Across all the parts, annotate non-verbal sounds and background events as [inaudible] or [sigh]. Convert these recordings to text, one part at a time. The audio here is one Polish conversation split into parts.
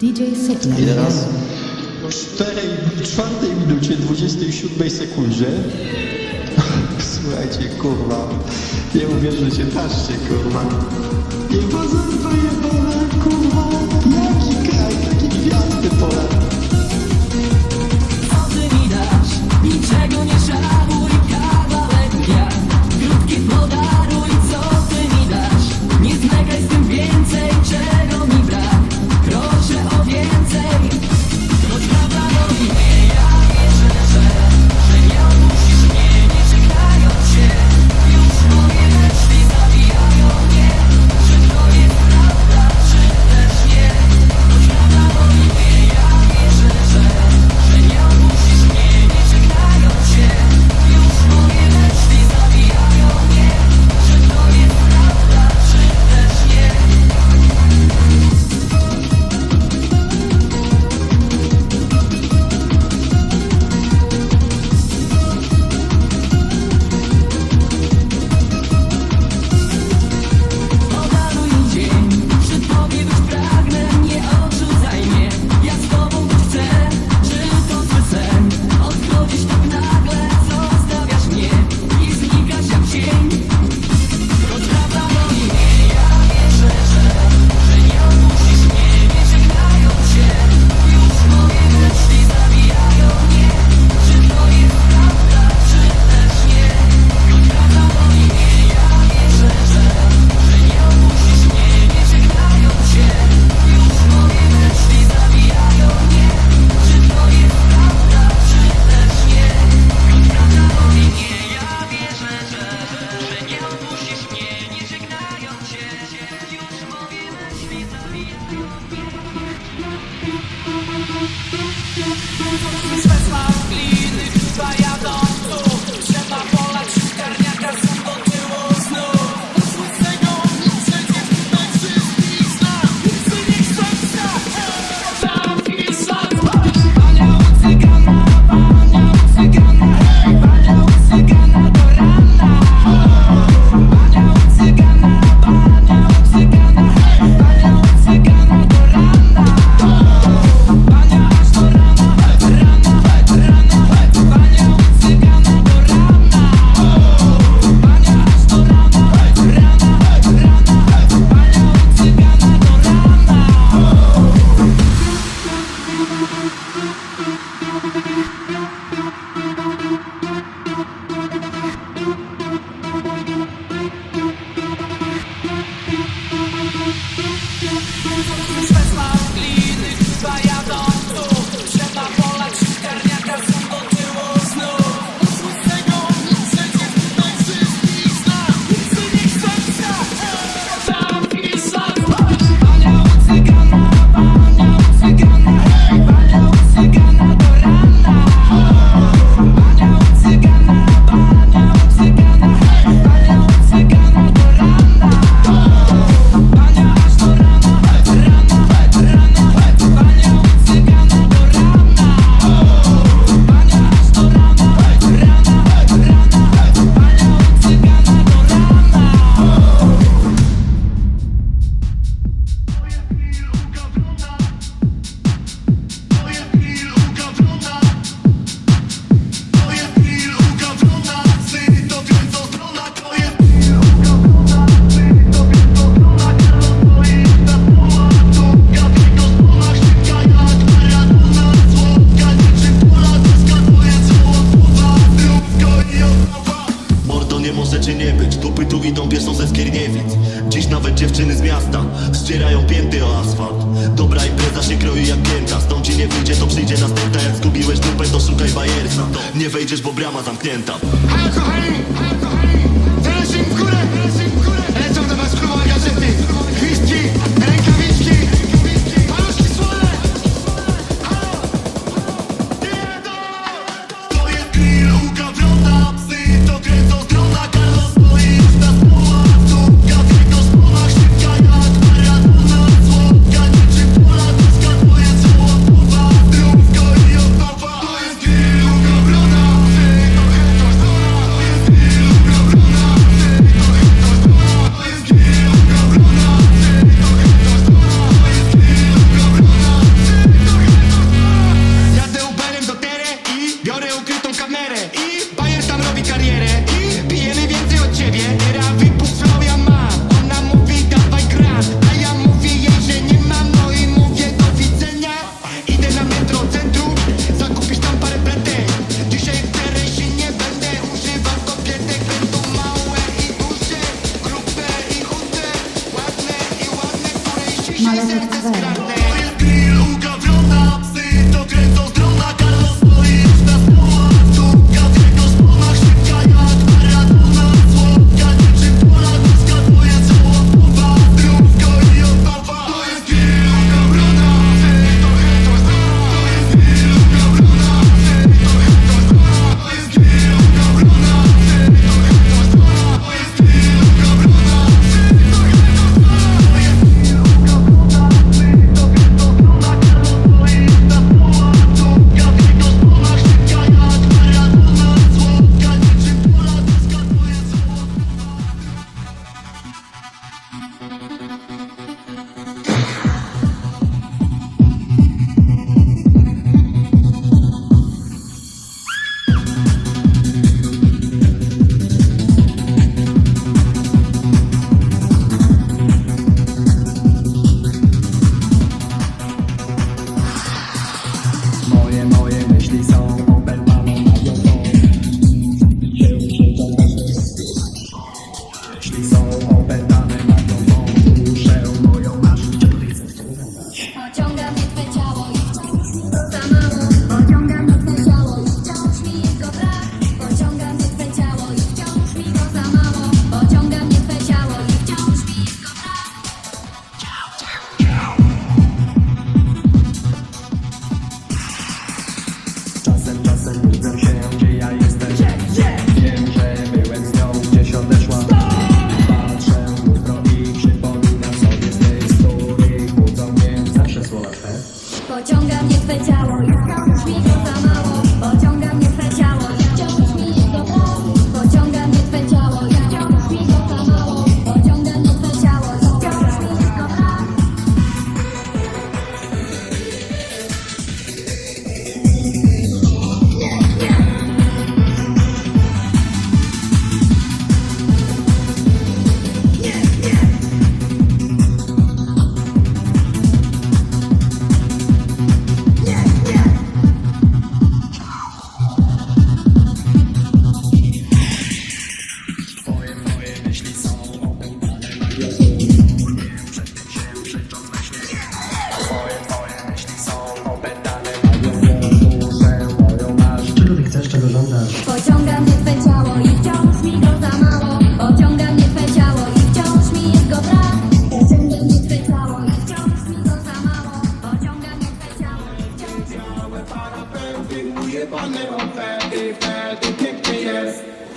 DJ Setler. I teraz w 4, 4 minucie 27 sekundzie [laughs] Słuchajcie, kurwa, nie uwierzycie, patrzcie, kurwa. Nie pozorne jebane, kurwa, jaki kraj, takie gwiazdy pole. Co ty mi niczego nie żal.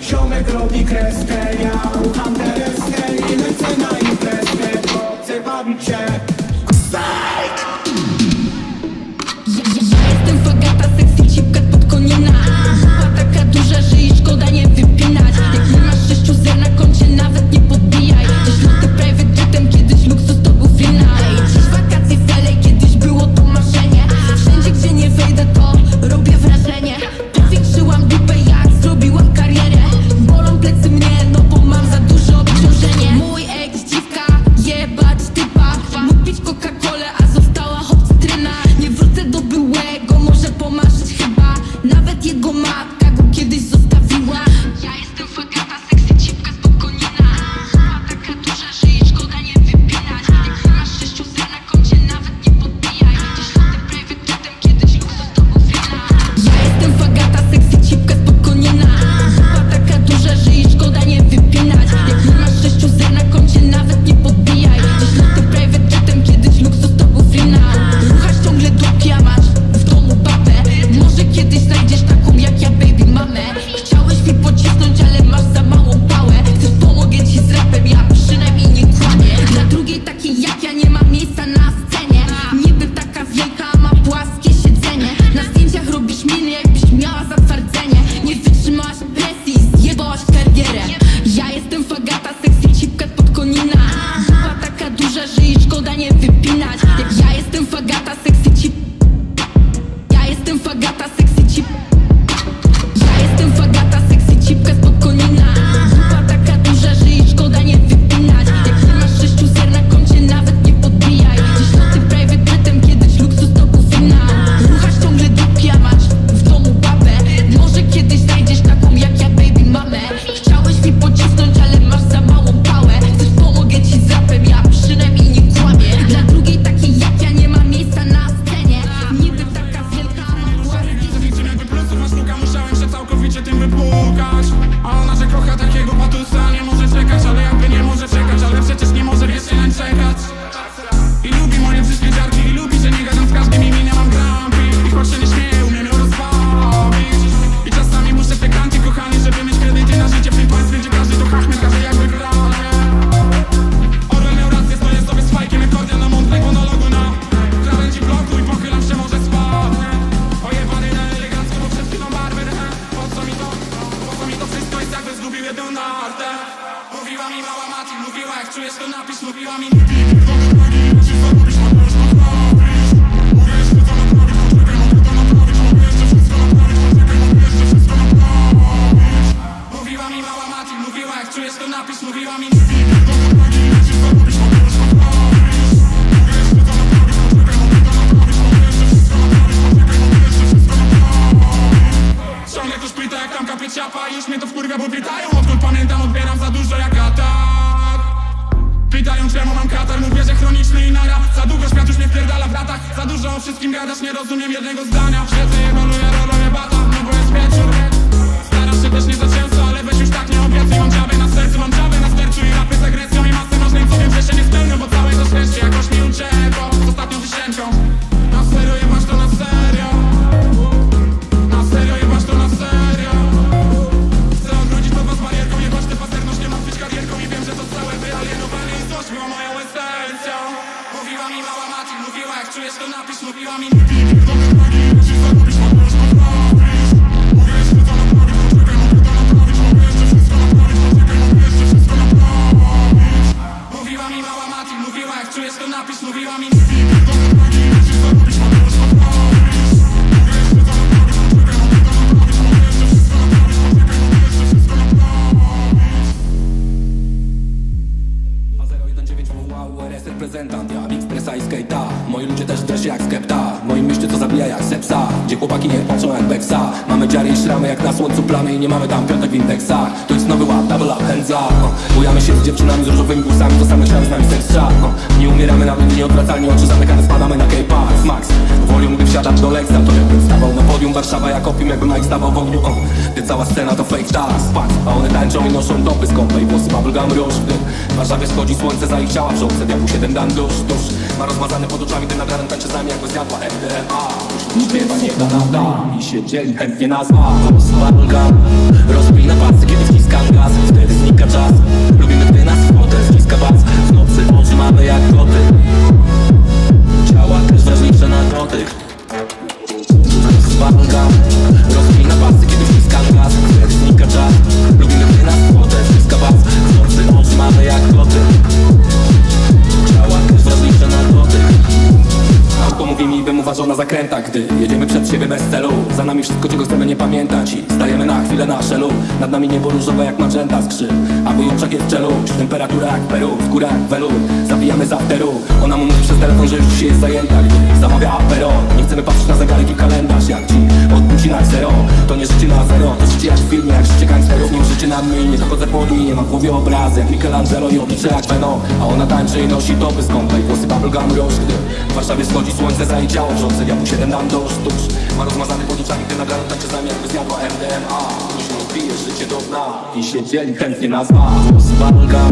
Ziomek robi kreskę, ja na bo chcę bawić się Jestem fagata, seksy cipka pod koniena Była taka duża, że i szkoda nie wypić To jest nowy ład, double up, hands up. Bujamy się z dziewczynami z różowymi włosami To same szramy z nami seks uh. Nie umieramy nawet nieodwracalnie Oczy zamykane spadamy na K-Pax Max Volume gdy wsiadam do Lexa To jakbym stawał na podium Warszawa jak opium Jakby Mike stawał w ogniu uh. Gdy cała scena to fake tak Spak A one tańczą i noszą dopy z I włosy bubblegum róż Gdy w Warszawie schodzi słońce za ich ciała W żołce diabłu siedem dan dusz, dusz Ma rozmazane pod oczami Gdy nagranem tańczy z nami jakby zjadła MDMA Śpiewa nie da nam. da I się dzień chętnie nazwa. Bubblegum Rozpina pasy kiedy wciskam gaz. Wtedy znika czas. Lubimy gdy nas potem ściska bas W nocy oczy mamy jak koty Ciała też ważniejsze na dotyk Bubblegum Rozpina pasy kiedy wciskam gaz. Wtedy znika czas zakrętach Gdy jedziemy przed siebie bez celu. Za nami wszystko, czego chcemy nie pamiętać I stajemy na chwilę na szelu. Nad nami niebo różowe jak magenta skrzyp A w jej oczach jest czeluść Temperatura jak Peru, w jak welur Zabijamy z Ona mu mówi przez telefon, że już dzisiaj jest zajęta Gdy zamawia apero. Nie chcemy patrzeć na zegarek i kalendarz Jak ci odpuści na zero. To nie życie na zero To życie jak w filmie, jak życie gangsterów Nim życie na mnie, nie dochodzę po dni Nie mam w głowie obrazy jak Michelangelo I oblicze jak Venom A ona tańczy i nosi topy z I włosy bubblegum róż Gdy w Warszawie schodzi słońce za jej ciało Wrzące diabłu Siedem dam do sztucz Ma rozmazanych poduczami, gdy nagle tańczy z nami jakby zjadła MDMA Później pije życie do dna I się dzieli chętnie na dwa Rozwalga,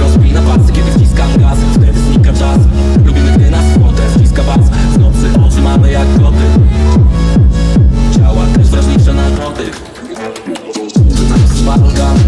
rozpina pasy, kiedy wciskam gaz. Wtedy znika czas, lubimy gdy nas słodze wciska was. W nocy oczy mamy jak koty Ciała też wrażliwsze na dotyk Rozwalga